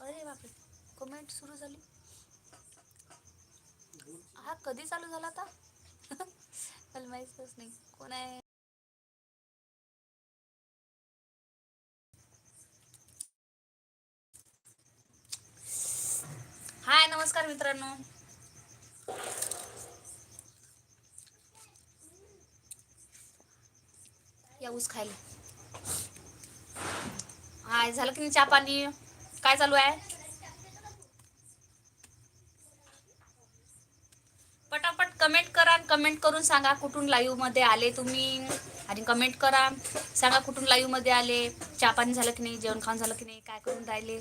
अरे बापरे. कमेंट सुरू झाली. हा कधी चालू झाला आता? मला माहीतच नाही. कोण आहे? हाय नमस्कार मित्रांनो. या ऊस खायला. हाय झालं की नाही चहा पाणी? काय चालू आहे? पटापट कमेंट करा कमेंट करून सांगा कुठून लाईव्हमध्ये आले तुम्ही. आणि कमेंट करा सांगा कुठून लाईव्हमध्ये आले. चहा पाणी झालं की नाही? जेवण खाऊन झालं की नाही? काय करून राहिले?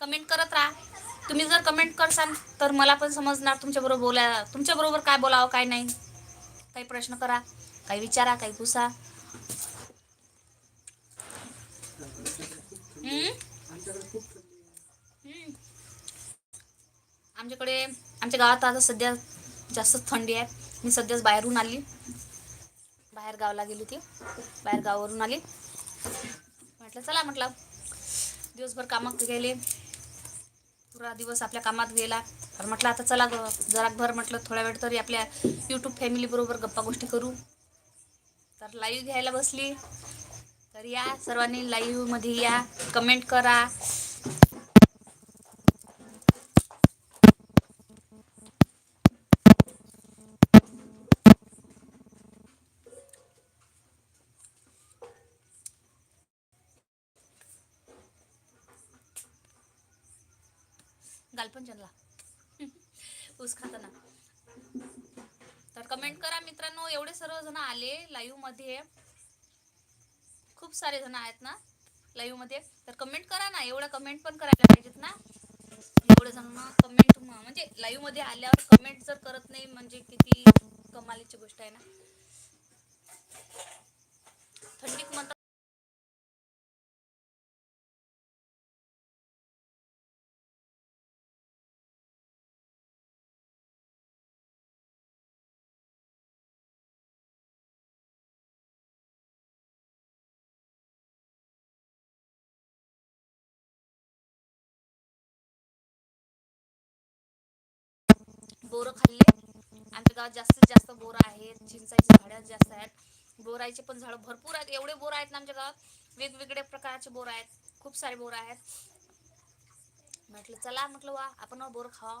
कमेंट करत राहा. तुम्ही जर कमेंट करसाल तर मला पण समजणार तुमच्या बरोबर बोला तुमच्या बरोबर काय बोलावं काय नाही. काही प्रश्न करा काही विचारा काही पुसा. आमच्याकडे आमच्या गावात आता सध्या जास्त थंडी आहे. मी सध्याच बाहेरून आली. बाहेर गावाला गेली होती. बाहेर गावावरून आली. म्हटलं चला म्हटलं. दिवसभर कामात गेले पुरा दिवस आपल्या कामात गेला. तर म्हटलं आता चला ग जरा भर म्हटलं थोड्या वेळ तरी आपल्या यूट्यूब फॅमिलीबरोबर गप्पा गोष्टी करू. तर लाईव्ह घ्यायला बसली. तर या सर्वांनी लाईव्हमध्ये या. कमेंट करा. गालपंचनला ऊस खाताना. तर कमेंट करा मित्रांनो एवढे सर्व जण आले लाईव्हमध्ये. खूप सारे जण आहेत ना लाईव्हमध्ये. तर कमेंट करा ना एवढं कमेंट पण करायला पाहिजेत ना. एवढे जण कमेंट म्हणजे लाईव्हमध्ये आल्यावर कमेंट जर करत नाही म्हणजे किती कमालीची गोष्ट आहे ना. थंडीत म्हणतात बोरं खाल्ले. आमच्या गावात जास्तीत जास्त बोरं आहेत चिंचाची झाडं जास्त आहेत. बोराचे पण झाडं भरपूर आहेत. एवढे बोर आहेत ना आमच्या गावात. वेगवेगळ्या प्रकारचे बोर आहेत. खूप सारे बोर आहेत. म्हटलं चला म्हटलं वा आपण बोर खावा.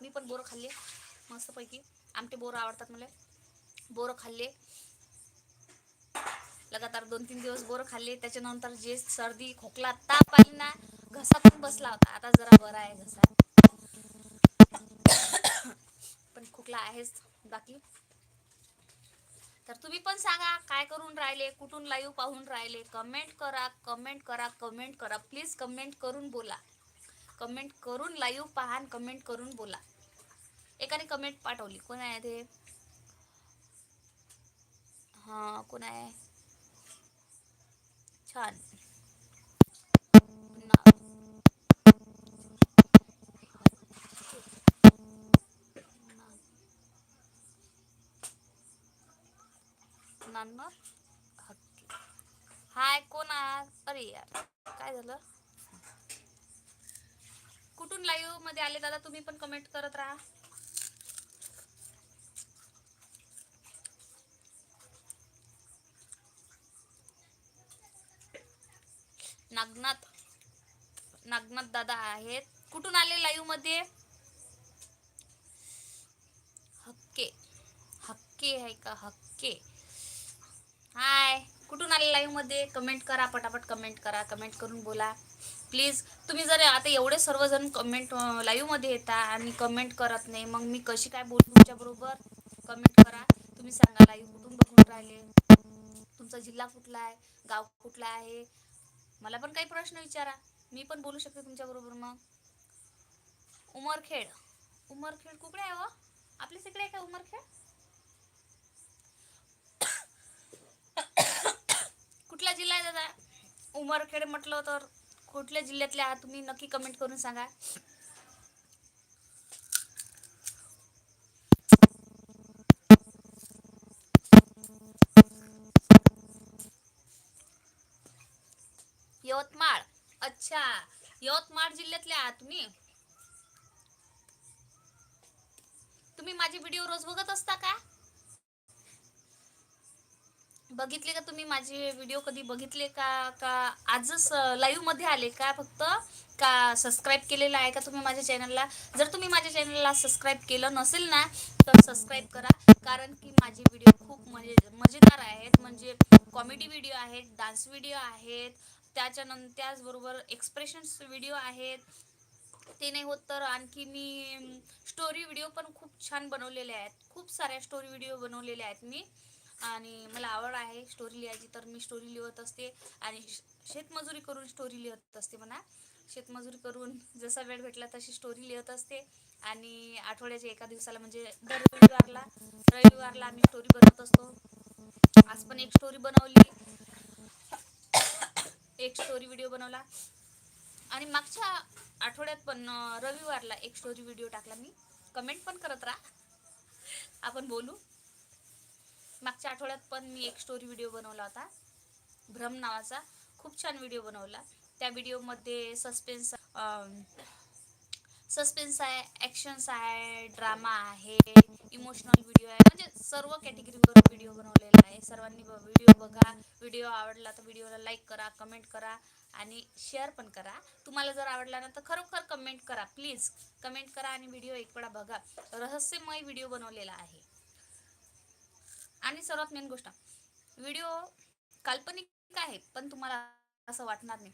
मी पण बोरं खाल्ले मस्तपैकी. आमटे बोरं आवडतात मला. बोरं खाल्ले. लगातार दोन तीन दिवस बोरं खाल्ले. त्याच्यानंतर जे सर्दी खोकला ताप आली ना घसा पण बसला होता. आता जरा बरा आहे घसा पण खोकला आहेच बाकी? तर तुम्ही पण सांगा काय करून राहिले कुठून लाईव्ह पाहून राहिले? कमेंट करा कमेंट करा कमेंट करा. प्लीज कमेंट करून बोला. कमेंट करून लाईव्ह पहा कमेंट करून बोला. एकाने कमेंट पाठवली. कोण आहे ते? हा कोण आहे? छान ना- नांदर हाय कोण अरे यार काय झालं? कुठून लाईव्हमध्ये आले दादा? तुम्ही पण कमेंट करत राहा. नागनाथ नागनाथ दादा आहेत. कुठून आले लाईव्हमध्ये? हक्के. हक्के आहे का? हक्के. हाय कुठून आले लाईव्हमध्ये? कमेंट करा पटापट कमेंट करा कमेंट करून बोला. प्लीज तुम्ही जर आता एवढे सर्वजण कमेंट लाईव्हमध्ये येता आणि कमेंट करत नाही मग मी कशी काय बोलू तुमच्या बरोबर? कमेंट करा. तुम्ही सांगा लाईव्ह कुठून बघून राहिले? तुमचा जिल्हा कुठला आहे? गाव कुठला आहे? मला पण काही प्रश्न विचारा. मी पण बोलू शकते तुमच्या बरोबर मग. उमरखेड. उमरखेड कुठे आहे हो? व आपल्याच इकडे आहे का उमरखेड? कुठला जिल्हा आहे दादा? उमरखेड म्हटलं तर कुठल्या जिल्ह्यातले आहात तुम्ही? नक्की कमेंट करून सांगा. यवतमाळ. अच्छा यवतमाळ जिल्ह्यातले आहात तुम्ही? तुम्ही माझे व्हिडिओ रोज बघत असता का? बघितले का तुम्ही? माझे व्हिडिओ कधी बघितले का? का आजच लाईव्हमध्ये आले का? फक्त का सबस्क्राईब केलेलं आहे का तुम्ही माझ्या चॅनलला जर तुम्ही माझ्या चॅनलला सबस्क्राईब केलं नसेल ना तर सबस्क्राईब करा. कारण की माझे व्हिडिओ खूप मजे मजेदार आहेत. म्हणजे कॉमेडी व्हिडिओ आहेत डान्स व्हिडिओ आहेत. त्याच्यानंतर त्याचबरोबर एक्सप्रेशन्स व्हिडिओ आहेत. ते नाही होत तर आणखी मी स्टोरी व्हिडिओ पण खूप छान बनवलेले आहेत. खूप साऱ्या स्टोरी व्हिडिओ बनवलेले आहेत मी. आणि मला आवड आहे स्टोरी लिहायची. तर मी स्टोरी लिहत असते आणि शेतमजुरी करून स्टोरी लिहत असते म्हणा. शेतमजुरी करून जसा वेळ भेटला तशी स्टोरी लिहत असते. आणि आठवड्याच्या एका दिवसाला म्हणजे दर रविवारला रविवारला आम्ही स्टोरी बनवत असतो. आज पण एक स्टोरी बनवली. एक स्टोरी व्हिडिओ बनवला. आणि मागच्या आठवड्यात पण रविवारला एक स्टोरी व्हिडिओ टाकला मी. कमेंट पण करत राहा. आपण बोलू. मागच्या आठवड्यात पण मी एक स्टोरी व्हिडिओ बनवला होता. भ्रम नावाचा. खूप छान व्हिडिओ बनवला. त्या व्हिडिओमध्ये सस्पेन्स सस्पेन्स आहे ॲक्शन्स आहे ड्रामा आहे इमोशनल व्हिडिओ आहे. म्हणजे सर्व कॅटेगरीवर व्हिडिओ बनवलेला आहे. सर्वांनी व्हिडिओ बघा. व्हिडिओ आवडला तर व्हिडिओला लाईक करा कमेंट करा आणि शेअर पण करा. तुम्हाला जर आवडला ना तर खरोखर कमेंट करा प्लीज कमेंट करा आणि व्हिडिओ एक वेळा बघा. रहस्यमय व्हिडिओ बनवलेला आहे. आणि सर्वात मेन गोष्ट व्हिडिओ काल्पनिक आहे पण तुम्हाला असं वाटणार नाही.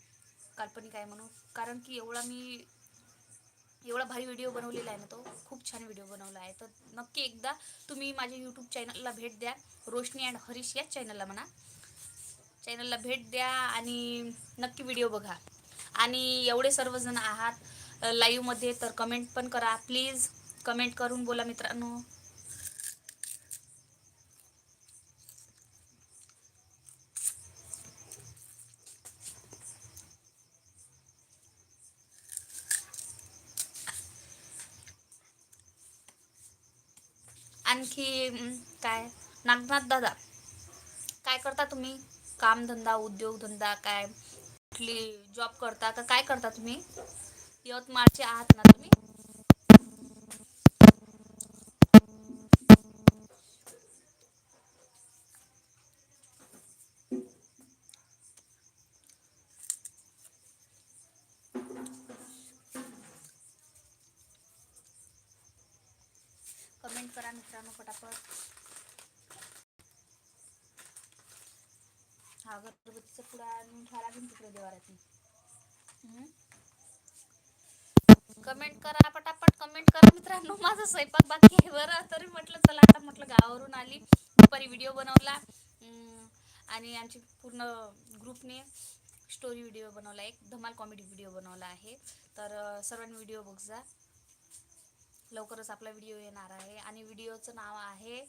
काल्पनिक आहे म्हणून. कारण की एवढा मी एवढा भारी व्हिडिओ बनवलेला आहे ना तो. खूप छान व्हिडिओ बनवला आहे. तर नक्की एकदा तुम्ही माझ्या यूट्यूब चॅनलला भेट द्या. रोशनी अँड हरीश याच चॅनलला म्हणा. चॅनलला भेट द्या आणि नक्की व्हिडिओ बघा. आणि एवढे सर्वजण आहात लाईव्हमध्ये तर कमेंट पण करा. प्लीज कमेंट करून बोला मित्रांनो. आणखी काय? नागनाथ दादा. काय करता तुम्ही? कामधंदा उद्योगधंदा काय? कुठली जॉब करता? का काय करता तुम्ही? यवतमाळचे आहात ना तुम्ही? कमेंट करा मित्रांनो पटापट. हा गणपतीचा पुढा आणून ठेवा लागेल तिकडे देवाराची कमेंट करा पटापट कमेंट करा मित्रांनो. माझा स्वयंपाक बाकी आहे. बरं तरी म्हटलं चला आता म्हटलं गावावरून आली. दुपारी व्हिडिओ बनवला. आणि आमची पूर्ण ग्रुपने स्टोरी व्हिडिओ बनवला. एक धमाल कॉमेडी व्हिडिओ बनवला आहे. तर सर्वांनी व्हिडिओ बघ जा. लवकरच आपला व्हिडिओ येणार आहे. आणि व्हिडिओचं नाव आहे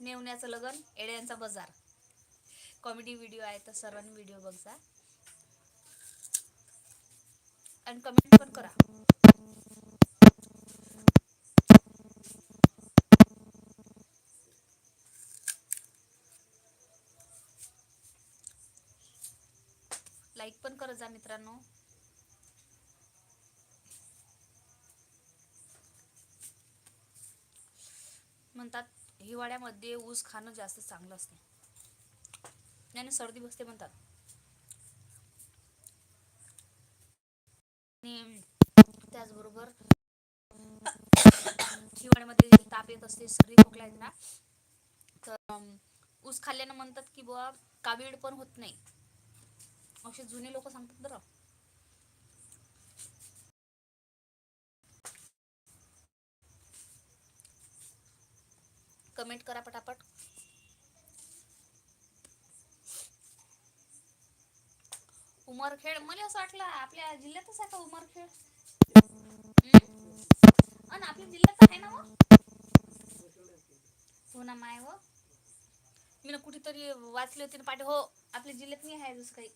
नेवण्याचं लगन एड्यांचा बाजार. कॉमेडी व्हिडिओ आहे तर सर्वांनी व्हिडिओ बघ जा आणि कमेंट पण करा. लाईक पण करत जा मित्रांनो. म्हणतात हिवाळ्यामध्ये ऊस खाणं जास्त चांगलं असते. त्याने सर्दी बसते म्हणतात. आणि त्याचबरोबर हिवाळ्यामध्ये ताप येत असते सर्दी खोकला येत ना तर ऊस खाल्ल्यानं म्हणतात की बुवा कावीळ पण होत नाही. असे जुने लोक सांगतात बरं. कमेंट करा पटापट. उमरखेड मला असं वाटलं आपल्या जिल्ह्यातच आहे का उमरखेड? अन आपल्या जिल्ह्यात आहे ना मग? हो ना माय व मी ना कुठेतरी वाचले होते ना पाठी हो आपल्या जिल्ह्यात नाही आहे जसं काही.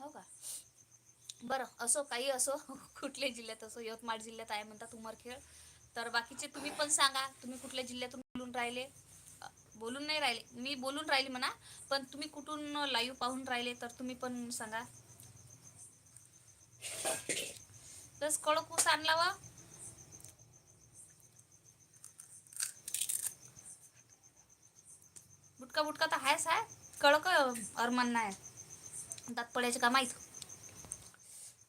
हो का? बरं असो काही असो. कुठल्या जिल्ह्यात असो यवतमाळ जिल्ह्यात आहे म्हणतात उमरखेड. तर बाकीचे तुम्ही पण सांगा. तुम्ही कुठल्या जिल्ह्यातून बोलून राहिले? बोलून नाही राहिले. मी बोलून राहिले म्हणा पण तुम्ही कुठून लाईव्ह पाहून राहिले तर तुम्ही पण सांगा. बस कडक ऊस आणला वा. बुटका बुटका तर आहेच आहे कडक अरमान नाही दात पडायचे का माहीत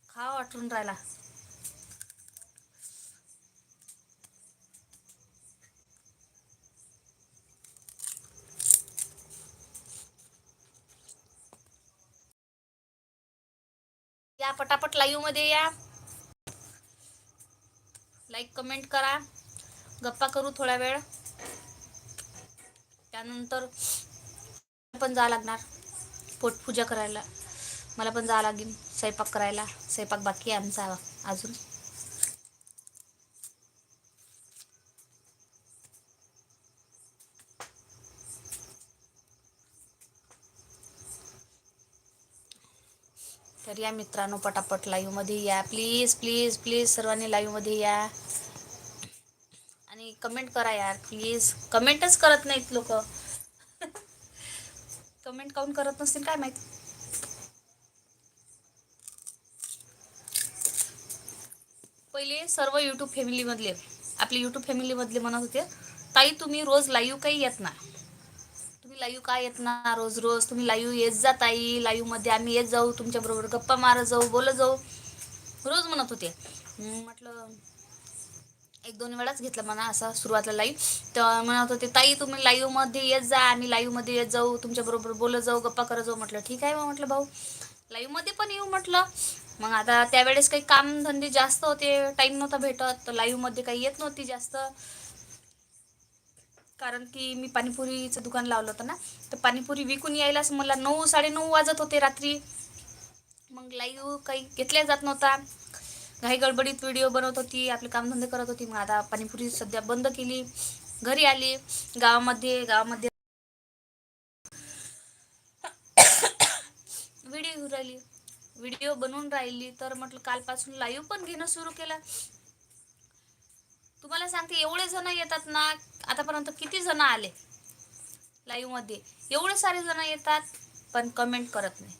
खा वाटून राहिला. पटापट लाईव्हमध्ये या. लाईक कमेंट करा. गप्पा करू थोडा वेळ. त्यानंतर पण जावं लागणार. पोटपूजा करायला. मला पण जावं लागेल. स्वयंपाक करायला. स्वयंपाक बाकी आहे आमचा अजून. तर या मित्रांनो पटापट लाईव्हमध्ये या. प्लीज प्लीज प्लीज सर्वांनी लाईव्हमध्ये या. आणि कमेंट करा यार प्लीज कमेंटच करत नाहीत लोक. कमेंट काऊन करत नसतील काय माहीत? पहिले सर्व यूट्यूब फॅमिलीमधले आपले यूट्यूब फॅमिलीमधले म्हणत होते ताई तुम्ही रोज लाईव्ह काही येत ना लाईव्ह काय येत ना रोज रोज? तुम्ही लाईव्ह येत जा ताई. लाईव्हमध्ये आम्ही येत जाऊ. तुमच्या बरोबर गप्पा मारत जाऊ बोलत जाऊ. रोज म्हणत होते. म्हटलं एक दोन वेळाच घेतला म्हणा असा सुरुवातला लाईव्ह तर म्हणत होते ताई तुम्ही लाईव्हमध्ये येत जा. आम्ही लाईव्हमध्ये येत जाऊ. तुमच्याबरोबर बोलत जाऊ गप्पा करत जाऊ. म्हटलं ठीक आहे. मग म्हटलं भाऊ लाईव्हमध्ये पण येऊ. म्हटलं. मग आता त्यावेळेस काही कामधंदे जास्त होते. टाईम नव्हता भेटत. तर लाईव्हमध्ये काही येत नव्हती जास्त. कारण की मी पाणीपुरीचं दुकान लावलं होतं ना तर पाणीपुरी विकून यायलाच मला नऊ साडेनऊ वाजत होते रात्री. मग लाईव्ह काही घेतल्या जात नव्हता. घाई गडबडीत व्हिडिओ बनवत होती आपले कामधंदे करत होती. मग आता पाणीपुरी सध्या बंद केली. घरी आली. गावामध्ये गावामध्ये व्हिडिओ घेऊन राहिली. व्हिडिओ बनवून राहिली. तर म्हटलं कालपासून लाईव्ह पण घेणं सुरू केलं. तुम्हाला सांगते एवढे जण येतात ना आतापर्यंत किती जण आले? लाईव्हमध्ये एवढे सारे जण येतात पण कमेंट करत नाही.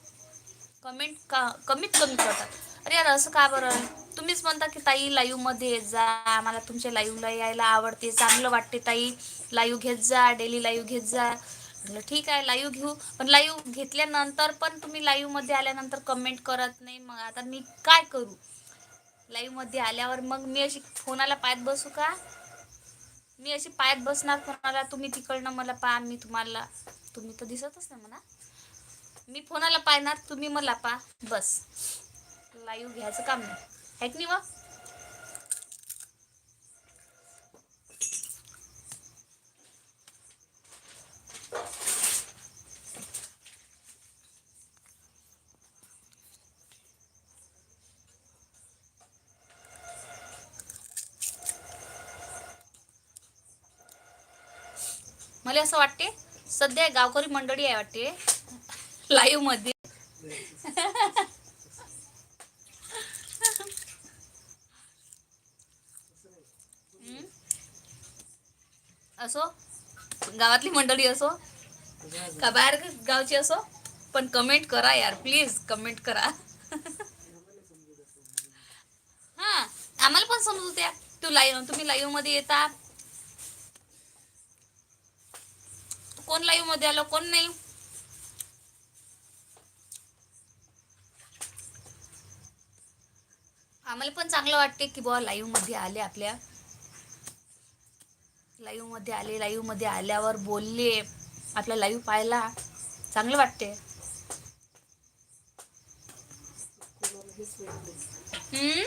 कमेंट का कमीत कमी करतात. अरे यार असं का बरं? तुम्हीच म्हणता की ताई लाईव्हमध्ये जा. आम्हाला तुमच्या लाईव्हला यायला आवडते. चांगलं वाटते ताई. लाईव्ह घेत जा डेली लाईव्ह घेत जा. म्हटलं ठीक आहे लाईव्ह घेऊ. पण लाईव्ह घेतल्यानंतर पण तुम्ही लाईव्हमध्ये आल्यानंतर कमेंट करत नाही. मग आता मी काय करू? लाईव्हमध्ये आल्यावर मग मी अशी फोनाला पायात बसू का? मी अशी पायात बसणार फोनाला तुम्ही तिकडनं मला पा मी तुम्हाला तुम्ही तर दिसतच नाही म्हणा. मी फोनाला पाहणार? तुम्ही मला पा बस. लाईव्ह घ्यायचं काम नाही. ऐक नाही वा मला असं वाटते सध्या गावकरी मंडळी आहे वाटते लाईव्हमध्ये. असो. गावातली मंडळी असो. का बाहेर गावची असो. पण कमेंट करा यार प्लीज कमेंट करा. हा आम्हाला पण समजू द्या. तू लाईव्ह तुम्ही लाईव्हमध्ये येता. कोण लाईव्हमध्ये आलं कोण नाही? आम्हाला पण चांगलं वाटते की बुवा लाईव्हमध्ये आले आपल्या. लाईव्हमध्ये आले लाईव्हमध्ये आल्यावर बोलले आपला लाईव्ह पाहायला चांगलं वाटते हम्म?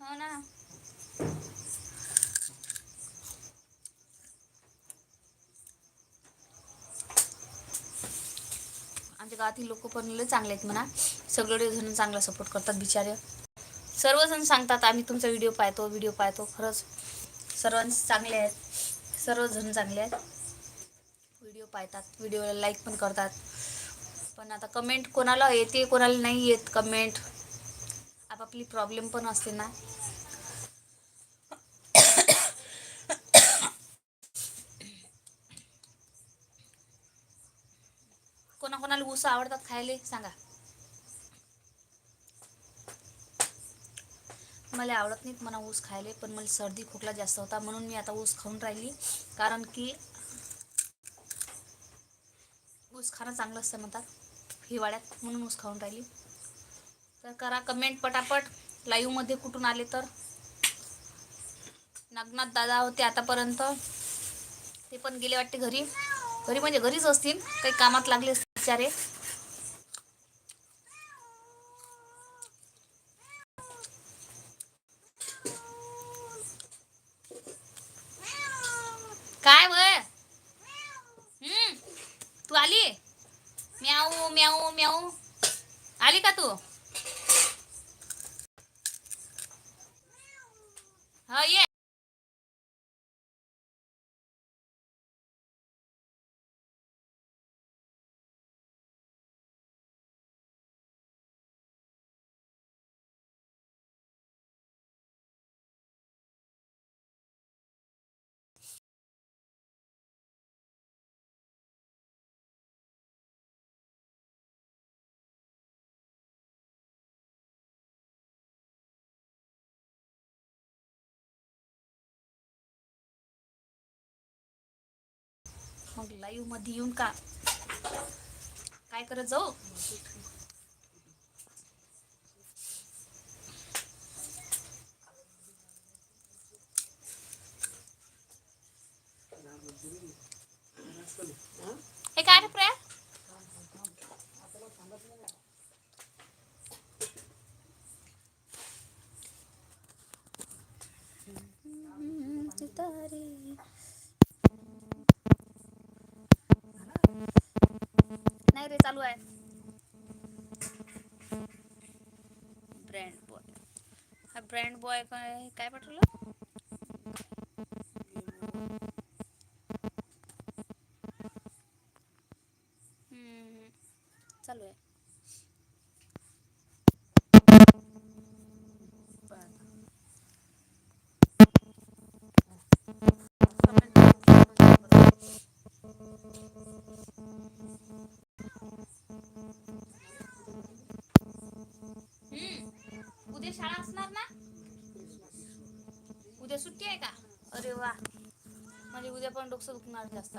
हो ना. गावातील लोक पण लय चांगले आहेत म्हणा. सगळे जण चांगला सपोर्ट करतात बिचारे. सर्वजण सांगतात आम्ही तुमचा व्हिडिओ पाहतो व्हिडिओ पाहतो. खरंच सर्वांचे चांगले आहेत. सर्वजण चांगले आहेत. व्हिडिओ पाहतात व्हिडिओला लाईक पण करतात. पण आता कमेंट कोणाला येते कोणाला नाही येत कमेंट आपापली प्रॉब्लेम पण असते ना. कोणाकोणाला ऊस आवडतात खायला? सांगा. मला आवडत नाहीत मला ऊस खायला पण मला सर्दी खोकला जास्त होता म्हणून मी आता ऊस खाऊन राहिली. कारण की ऊस खाणं चांगलं असतं म्हणतात हिवाळ्यात म्हणून ऊस खाऊन राहिली. तर करा कमेंट पटापट. लाईव्हमध्ये कुठून आले तर? नागनाथ दादा होते आतापर्यंत. ते पण गेले वाटते घरी. घरी म्हणजे घरीच असतील काही कामात लागले असतील. बिचारे काय वय हम्म तू आली म्याऊ म्याऊ म्याऊ आली का तू हा ये मग लाईव्हमध्ये येऊन का काय करत जाऊ Gracias काय रे प्रिया सितारे नाही रे चालू आहे ब्रँड बॉय फ्रेंड बॉय काय काय पाठवलं चालू आहे. हम्म, अरे वा. म्हणजे उद्या पण डोकं दुखणार जास्त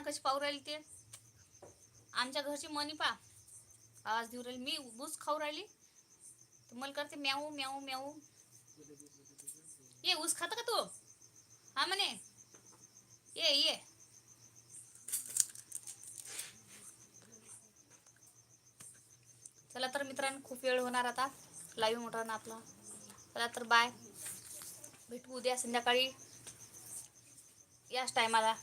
हम्म. कशी पाहू राहिली ते? आमच्या घरची मनी पा आवाज देऊ राहिली. मी ऊस खाऊ राहिली. तर मला करते म्याऊ म्याऊ म्याऊ. ये ऊस खाता का तू? हा म्हणे. ये ये. चला तर मित्रांनो खूप वेळ होणार आता. लाईव्ह मोठा ना आपला. चला तर बाय भेटू उद्या संध्याकाळी. याच टायमाला